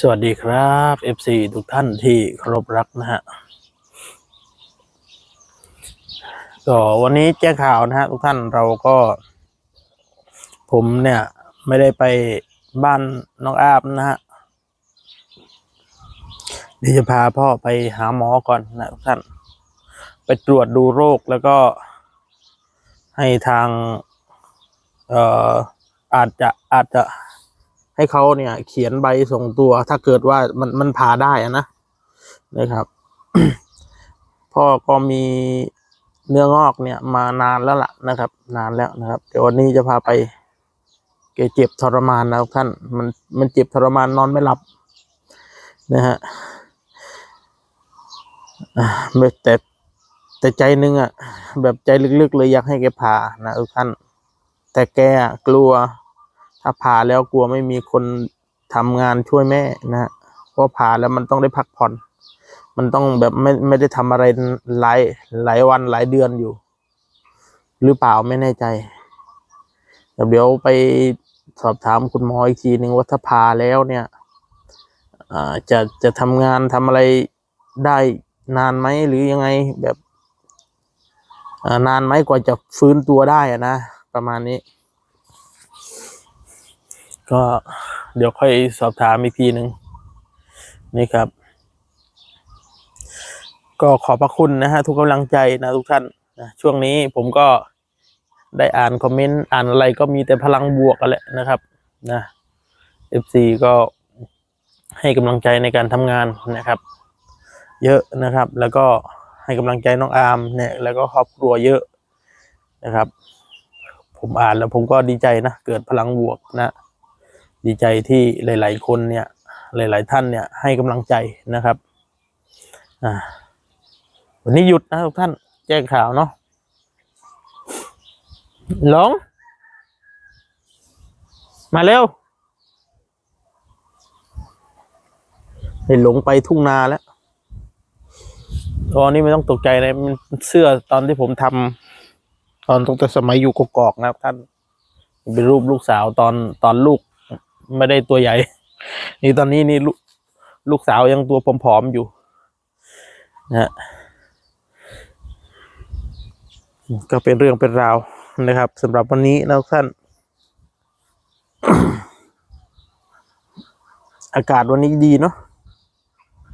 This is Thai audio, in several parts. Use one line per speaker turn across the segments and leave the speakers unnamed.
สวัสดีครับ FC ทุกท่านที่เคารพรักนะฮะก็วันนี้แจ้งข่าวนะฮะทุกท่านเราก็ ผมเนี่ย ไม่ได้ไปบ้านน้องอาบนะฮะเดี๋ยวจะพาพ่อไปหาหมอก่อนนะทุกท่าน ไปตรวจดูโรคแล้วก็ให้ทาง เอ่ออาจจะอาจจะ ให้เขาเนี่ย เขียนใบส่งตัว ถ้าเกิดว่ามันมันผ่าได้อะนะนะครับ พ่อก็มีเนื้องอกเนี่ยมานานแล้วล่ะนะครับ นานแล้วนะครับ เดี๋ยววันนี้จะพาไปแกเจ็บทรมานนะท่านมันมันเจ็บทรมานนอนไม่หลับนะฮะแต่แต่ใจนึงอะ แบบใจลึกๆเลยอยากให้แกผ่านะทุกท่าน แต่แกกลัว ถ้าผ่าแล้วกลัวไม่มีคนทำงานช่วยแม่นะฮะเพราะผ่าแล้วมันต้องได้พักผ่อน มันต้องแบบไม่ไม่ได้ทำอะไรหลายหลายวันหลายเดือนอยู่ หรือเปล่าไม่แน่ใจแต่เดี๋ยวไปสอบถามคุณหมออีกทีหนึ่งว่าถ้าผ่าแล้วเนี่ยจะจะทำงานทำอะไรได้นานไหมหรือยังไงแบบนานไหมกว่าจะฟื้นตัวได้อะนะ ประมาณนี้ ก็เดี๋ยวค่อยสอบถามอีกทีหนึ่งนี่ครับ ก็ขอบพระคุณนะฮะทุกกำลังใจนะทุกท่านนะช่วงนี้ผมก็ได้อ่านคอมเมนต์อ่านอะไรก็มีแต่พลังบวกกันแหละนะครับนะ FC ก็ให้กำลังใจในการทำงานนะครับ เยอะนะครับ แล้วก็ให้กำลังใจน้องอาร์มเนี่ยแล้วก็ครอบครัวเยอะนะครับ ผมอ่านแล้วผมก็ดีใจนะ เกิดพลังบวกนะ ดีใจที่หลาย ๆ คนเนี่ย หลาย ๆ ท่านเนี่ยให้กำลังใจนะครับวันนี้หยุดนะทุกท่าน แจ้งข่าวเนาะหลง มาเร็วให้หลงไปทุ่งนาแล้วตอนนี้ไม่ต้องตกใจเลยมันเสื้อตอนที่ผมทำตอนตั้งแต่สมัยอยู่กกอกนะครับท่าน เป็นรูปลูกสาวตอนตอนลูก ไม่ได้ตัวใหญ่ นี่ตอนนี้นี่ลูกลูกสาวยังตัวผอมๆอยู่นะฮะก็เป็นเรื่องเป็นราวนะครับสำหรับวันนี้นะท่าน อากาศวันนี้ดีเนาะ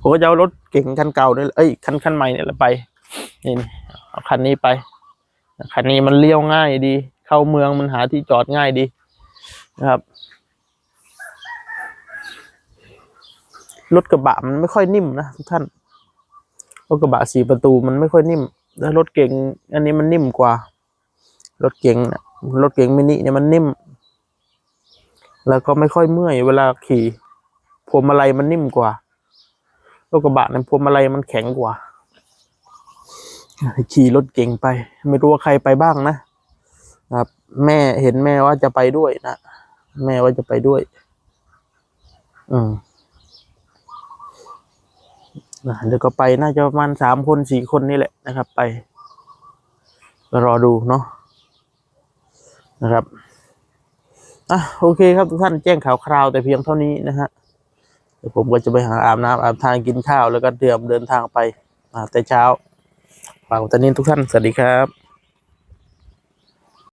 ผมก็จะเอารถเก่งคันเก่าเนี่ยเอ้ยคันคันใหม่เนี่ยแหละไปนี่นี่เอาคันนี้ไปคันนี้มันเลี้ยวง่ายดี เข้าเมืองมันหาที่จอดง่ายดีนะครับ รถกระบะมันไม่ค่อยนิ่มนะทุกท่านรถกระบะสี่ประตูมันไม่ค่อยนิ่มแล้วรถเก๋งอันนี้มันนิ่มกว่ารถเก๋งนะรถเก๋งมินิเนี่ยมันนิ่ม แล้วก็ไม่ค่อยเมื่อยเวลาขี่พวงมาลัยมันนิ่มกว่ารถกระบะเนี่ยพวงมาลัยมันแข็งกว่า ขี่รถเก๋งไป ไม่รู้ว่าใครไปบ้างนะครับ แม่เห็นแม่ว่าจะไปด้วยนะแม่ว่าจะไปด้วย อืม นะเดี๋ยวก็ไปน่าจะประมาณสามคนสี่คนนี่แหละนะครับ ไปรอดูเนาะนะครับอะโอเคครับทุกท่านแจ้งข่าวคราวแต่เพียงเท่านี้นะฮะเดี๋ยวผมก็จะไปหาอาบน้ำอาบทางกินข้าวแล้วก็เตรียมเดินทางไปแต่เช้าฝากตอนนี้ทุกท่านสวัสดีครับ